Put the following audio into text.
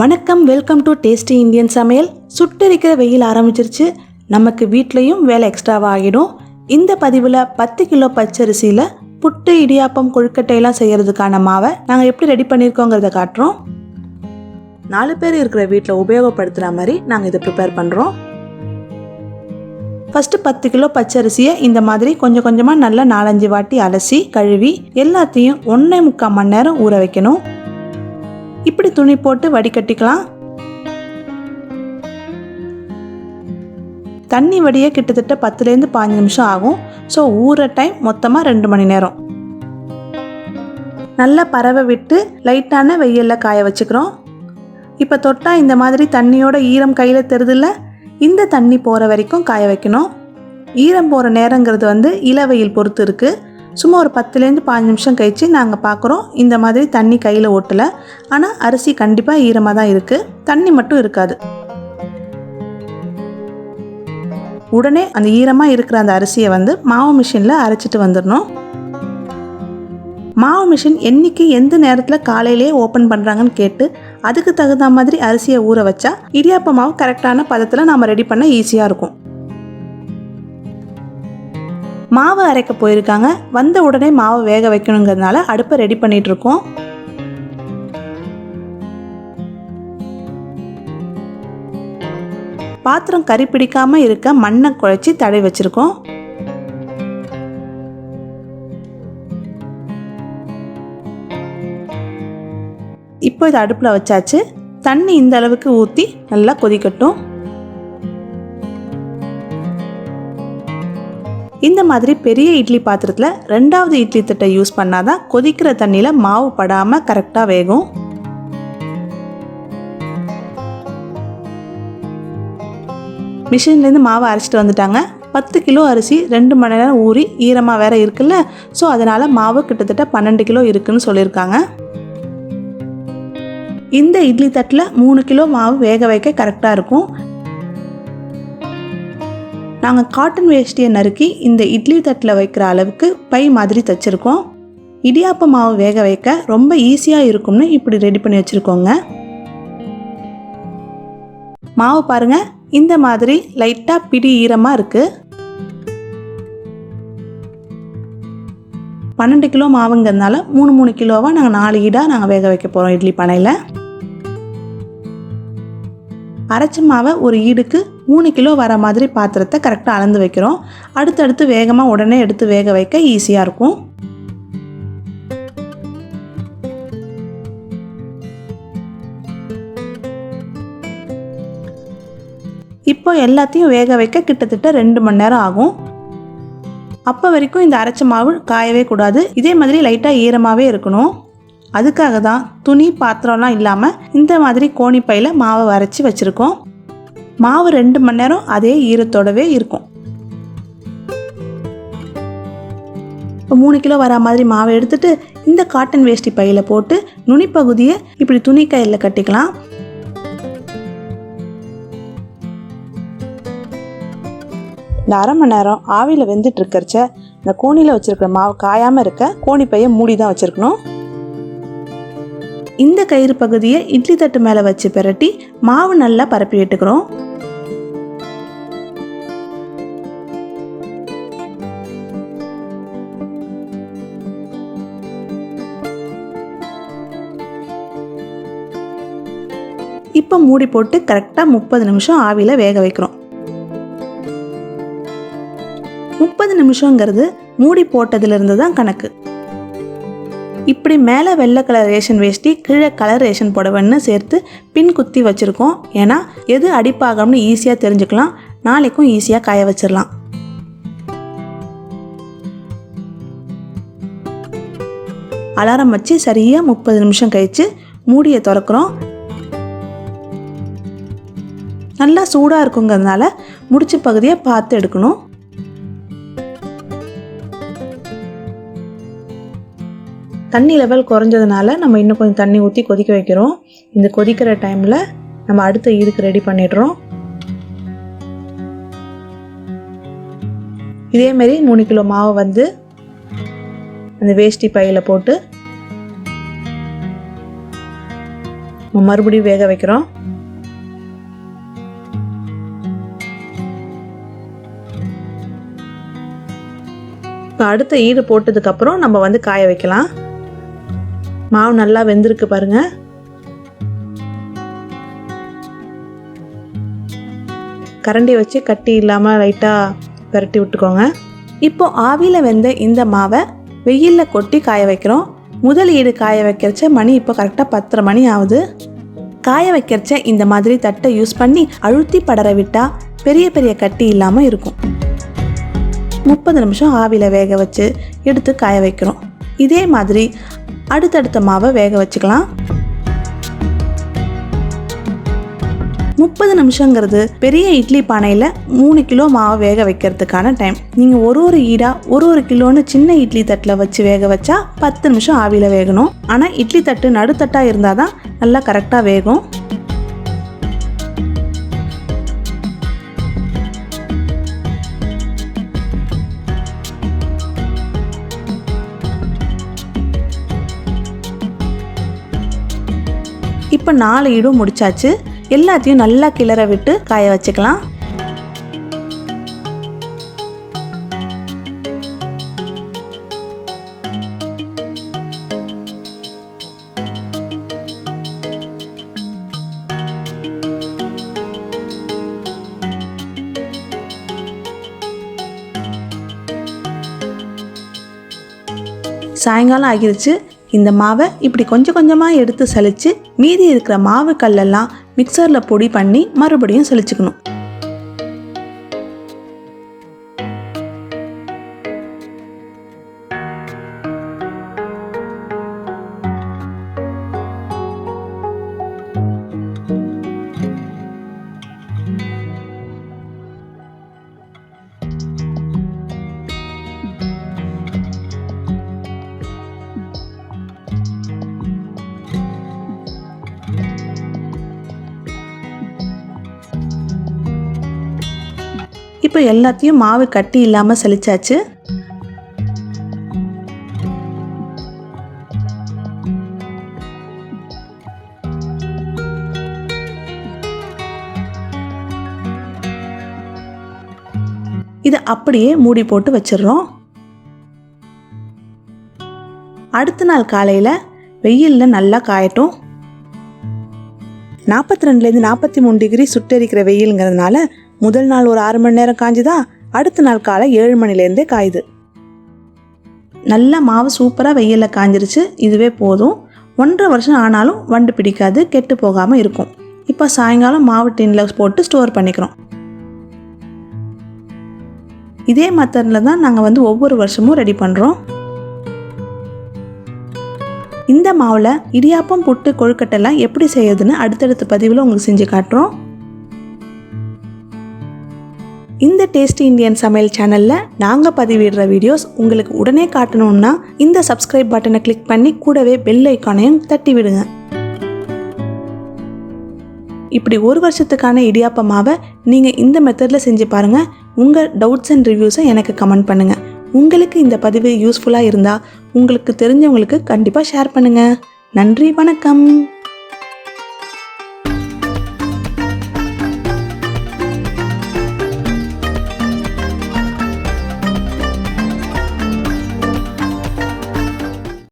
வணக்கம் welcome to tasty Indian சமையல். சுட்டரிக்கிற வெயில் ஆரம்பிச்சிருச்சு. நமக்கு வீட்லேயும் வேலை எக்ஸ்ட்ராவாக ஆகிடும். இந்த பதிவில் பத்து கிலோ பச்சரிசியில் புட்டு இடியாப்பம் கொழுக்கட்டையெல்லாம் செய்கிறதுக்கான மாவை நாங்கள் எப்படி ரெடி பண்ணியிருக்கோங்கிறத காட்டுறோம். நாலு பேர் இருக்கிற வீட்டில் உபயோகப்படுத்துகிற மாதிரி நாங்கள் இதை ப்ரிப்பேர் பண்ணுறோம் ஃபஸ்ட்டு பத்து கிலோ பச்சரிசியை இந்த மாதிரி கொஞ்சம் கொஞ்சமாக நல்லா நாலஞ்சு வாட்டி அலசி கழுவி எல்லாத்தையும் ஒன்றே முக்கால் மணி நேரம் ஊற வைக்கணும். இப்படி துணி போட்டு வடிகட்டிக்கலாம். தண்ணி வடிய கிட்டத்தட்ட பத்துலேருந்து பாஞ்சு நிமிஷம் ஆகும். ஸோ ஊற டைம் மொத்தமாக ரெண்டு மணி நேரம். நல்லா பறவை விட்டு லைட்டான வெயிலில் காய வச்சுக்கிறோம். இப்போ தொட்டால் இந்த மாதிரி தண்ணியோட ஈரம் கையில் தெரிதில்ல? இந்த தண்ணி போகிற வரைக்கும் காய வைக்கணும். ஈரம் போகிற நேரங்கிறது வந்து இளவெயில் பொறுத்து இருக்குது சும்மா ஒரு பத்துலேருந்து பாஞ்சு நிமிஷம் கழித்து நாங்கள் பார்க்குறோம் இந்த மாதிரி தண்ணி கையில் ஓட்டலை. ஆனால் அரிசி கண்டிப்பாக ஈரமாக தான் இருக்குது தண்ணி மட்டும் இருக்காது. உடனே அந்த ஈரமாக இருக்கிற அந்த அரிசியை வந்து மாவு மிஷினில் அரைச்சிட்டு வந்துடணும். மாவு மிஷின் என்றைக்கு எந்த நேரத்தில் காலையிலே ஓப்பன் பண்ணுறாங்கன்னு கேட்டு அதுக்கு தகுந்த மாதிரி அரிசியை ஊற வச்சா இடியாப்ப மாவு கரெக்டான பதத்தில் நாம் ரெடி பண்ண ஈஸியாக இருக்கும். மாவு அரைக்க போயிருக்காங்க. வந்த உடனே மாவு வேக வைக்கணுங்கிறதுனால அடுப்பை ரெடி பண்ணிட்டு இருக்கோம் பாத்திரம் கறி பிடிக்காம இருக்க மண்ணை குழைச்சி தடவி வச்சிருக்கோம். இப்போ இது அடுப்பில் வச்சாச்சு. தண்ணி இந்த அளவுக்கு ஊற்றி நல்லா கொதிக்கட்டும். இந்த மாதிரி பெரிய இட்லி பாத்திரத்தில் ரெண்டாவது இட்லி தட்டை யூஸ் பண்ணாதான் கொதிக்கிற தண்ணியில் மாவு படாமல் கரெக்டாக வேகும். மிஷின்லேருந்து மாவை அரைச்சிட்டு வந்துட்டாங்க. பத்து கிலோ அரிசி ரெண்டு மணி நேரம் ஊறி ஈரமாக வேற இருக்குல்ல ஸோ அதனால் மாவு கிட்டத்தட்ட பன்னெண்டு கிலோ இருக்குன்னு சொல்லியிருக்காங்க. இந்த இட்லி தட்டில் மூணு கிலோ மாவு வேக வைக்க கரெக்டாக இருக்கும். நாங்கள் காட்டன் வேஷ்டியை நறுக்கி இந்த இட்லி தட்டில் வைக்கிற அளவுக்கு பை மாதிரி தைச்சிருக்கோம். இடியாப்ப மாவு வேக வைக்க ரொம்ப ஈஸியாக இருக்கும்னு இப்படி ரெடி பண்ணி வச்சுருக்கோங்க. மாவு பாருங்க இந்த மாதிரி லைட்டாக பிடி ஈரமாக இருக்குது பன்னெண்டு கிலோ மாவுங்கிறதுனால மூணு மூணு கிலோவாக நாங்கள் நாலு ஈடாக நாங்கள் வேக வைக்க போகிறோம் இட்லி பானையில். அரைச்ச மாவை ஒரு ஈடுக்கு மூணு கிலோ வர மாதிரி பாத்திரத்தை கரெக்டாக அளந்து வைக்கிறோம். அடுத்தடுத்து வேகமாக உடனே எடுத்து வேக வைக்க ஈஸியாக இருக்கும். இப்போ எல்லாத்தையும் வேக வைக்க கிட்டத்தட்ட ரெண்டு மணி நேரம் ஆகும். அப்போ வரைக்கும் இந்த அரைச்ச மாவு காயவே கூடாது. இதே மாதிரி லைட்டாக ஈரமாகவே இருக்கணும். அதுக்காக தான் துணி பாத்திரம்லாம் இல்லாமல் இந்த மாதிரி கோணிப்பையில் மாவை வரைச்சி வச்சுருக்கோம். மாவு ரெண்டு மணி நேரம் அதே ஈரத்தோடவே இருக்கும். இப்போ மூணு கிலோ வர மாதிரி மாவை எடுத்துட்டு இந்த காட்டன் வேஷ்டி பையில் போட்டு நுனி பகுதியை இப்படி துணி கையில் கட்டிக்கலாம். இந்த அரை மணி நேரம் ஆவியில் வெந்துட்டு இருக்கிறச்ச இந்த கோணியில் வச்சுருக்கிற மாவு காயாமல் இருக்க கோணி பையை மூடி தான் வச்சுருக்கணும். இந்த கயிறு பகுதியை இட்லி தட்டு மேலே வச்சு பிரட்டி மாவு நல்லா பரப்பி விட்டுக்கிறோம். இப்போ மூடி போட்டு கரெக்டாக முப்பது நிமிஷம் ஆவியில் வேக வைக்கிறோம். முப்பது நிமிஷங்கிறது மூடி போட்டதுலேருந்து தான் கணக்கு. இப்படி மேலே வெள்ளை கலர் ரேஷன் வேஷ்டி கீழே கலர் ரேஷன் புடவைன்னு சேர்த்து பின் குத்தி வச்சுருக்கோம். ஏன்னா எது அடிப்பாகம்னு ஈஸியாக தெரிஞ்சுக்கலாம். நாளைக்கும் ஈஸியாக காய வச்சிடலாம் அலாரம் வச்சு சரியாக முப்பது நிமிஷம் கழித்து மூடியை திறக்கிறோம். நல்லா சூடாக இருக்குங்கிறதுனால முடிச்ச பகுதியை பார்த்து எடுக்கணும். தண்ணி லெவல் குறைஞ்சதுனால நம்ம இன்னும் கொஞ்சம் தண்ணி ஊற்றி கொதிக்க வைக்கிறோம். இந்த கொதிக்கிற டைமில் நம்ம அடுத்த இதுக்கு ரெடி பண்ணிடுறோம். இதேமாரி மூணு கிலோ மாவை வந்து அந்த வேஷ்டி பையில் போட்டு மறுபடியும் வேக வைக்கிறோம். இப்போ அடுத்த ஈடு போட்டதுக்கப்புறம் நம்ம வந்து காய வைக்கலாம். மாவு நல்லா வெந்திருக்கு பாருங்க. கரண்டி வச்சு கட்டி இல்லாமல் லைட்டாக விரட்டி விட்டுக்கோங்க. இப்போ ஆவியில் வெந்த இந்த மாவை வெயிலில் கொட்டி காய வைக்கிறோம். முதல் ஈடு காய வைக்கிறச்ச மணி இப்போ கரெக்டாக பத்தரை மணி ஆகுது. காய வைக்கிறச்ச இந்த மாதிரி தட்டை யூஸ் பண்ணி அழுத்தி படர விட்டால் பெரிய பெரிய கட்டி இல்லாமல் இருக்கும். முப்பது நிமிஷம் ஆவியில் வேக வச்சு எடுத்து காய வைக்கிறோம் இதே மாதிரி அடுத்தடுத்த மாவை வேக வச்சுக்கலாம். முப்பது நிமிஷங்கிறது பெரிய இட்லி பானையில் மூணு கிலோ மாவை வேக வைக்கிறதுக்கான டைம். நீங்கள் ஒரு ஒரு ஈடாக ஒரு ஒரு கிலோன்னு சின்ன இட்லி தட்டில் வச்சு வேக வச்சா பத்து நிமிஷம் ஆவியில் வேகணும். ஆனால் இட்லி தட்டு நடுத்தட்டாக இருந்தால் தான் நல்லா கரெக்டாக வேகும். இப்போ நாலு ஈடும் முடிச்சாச்சு. எல்லாத்தையும் நல்லா கிளற விட்டு காய வச்சுக்கலாம். சாயங்காலம் ஆகிருச்சு. இந்த மாவை இப்படி கொஞ்சம் கொஞ்சமாக எடுத்து சலிச்சு மீதி இருக்கிற மாவு கல்லெல்லாம் மிக்சரில் பொடி பண்ணி மறுபடியும் சலிச்சுக்கணும் இப்போ எல்லாத்தையும் மாவு கட்டி இல்லாமல் சலிச்சாச்சு இதை அப்படியே மூடி போட்டு வச்சிடுறோம். அடுத்த நாள் காலையில் வெயிலில் நல்லா காயட்டும். நாற்பத்தி ரெண்டுலேருந்து நாற்பத்தி மூணு டிகிரி சுட்டெரிக்கிற வெயிலுங்கிறதுனால முதல் நாள் ஒரு ஆறு மணி நேரம் காஞ்சுதா? அடுத்த நாள் காலை ஏழு மணிலேருந்தே காயுது. நல்ல மாவு சூப்பராக வெயிலில் காஞ்சிருச்சு. இதுவே போதும். ஒன்றரை வருஷம் ஆனாலும் வண்டு பிடிக்காது கெட்டு போகாமல் இருக்கும். இப்போ சாயங்காலம் மாவு டின்னில் போட்டு ஸ்டோர் பண்ணிக்கிறோம். இதே மெத்தடில் தான் நாங்கள் வந்து ஒவ்வொரு வருஷமும் ரெடி பண்ணுறோம் இந்த மாவில் இடியாப்பம் புட்டு கொழுக்கட்டெல்லாம் எப்படி செய்யறதுன்னு அடுத்தடுத்த பதிவில் உங்களுக்கு செஞ்சு காட்டுறோம். இந்த டேஸ்டி இந்தியன் சமையல் சேனலில் நாங்கள் பதிவிடுற வீடியோஸ் உங்களுக்கு உடனே காட்டணும்னா இந்த சப்ஸ்கிரைப் பட்டனை கிளிக் பண்ணி கூடவே பெல் ஐக்கானையும் தட்டி விடுங்க இப்படி ஒரு வருஷத்துக்கான இடியாப்ப மாவை நீங்கள் இந்த மெத்தடில் செஞ்சு பாருங்கள் உங்கள் டவுட்ஸ் அண்ட் ரிவ்யூஸை எனக்கு கமெண்ட் பண்ணுங்கள் உங்களுக்கு இந்த பதிவு யூஸ்ஃபுல்லாக இருந்தால் உங்களுக்கு தெரிஞ்சவங்களுக்கு கண்டிப்பாக ஷேர் பண்ணுங்கள் நன்றி வணக்கம்.